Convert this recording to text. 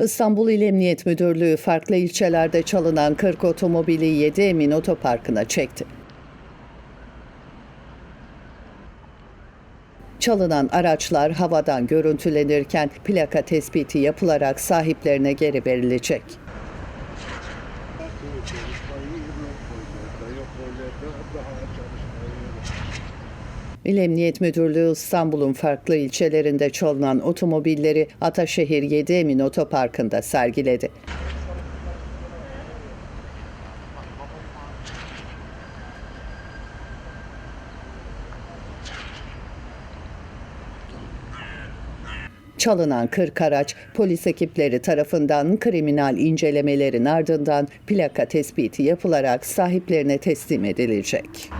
İstanbul İl Emniyet Müdürlüğü farklı ilçelerde çalınan 40 otomobili 7 Emin Otoparkı'na çekti. Çalınan araçlar havadan görüntülenirken plaka tespiti yapılarak sahiplerine geri verilecek. İl Emniyet Müdürlüğü İstanbul'un farklı ilçelerinde çalınan otomobilleri Ataşehir 7 Emin Otoparkı'nda sergiledi. Çalınan 40 araç polis ekipleri tarafından kriminal incelemelerin ardından plaka tespiti yapılarak sahiplerine teslim edilecek.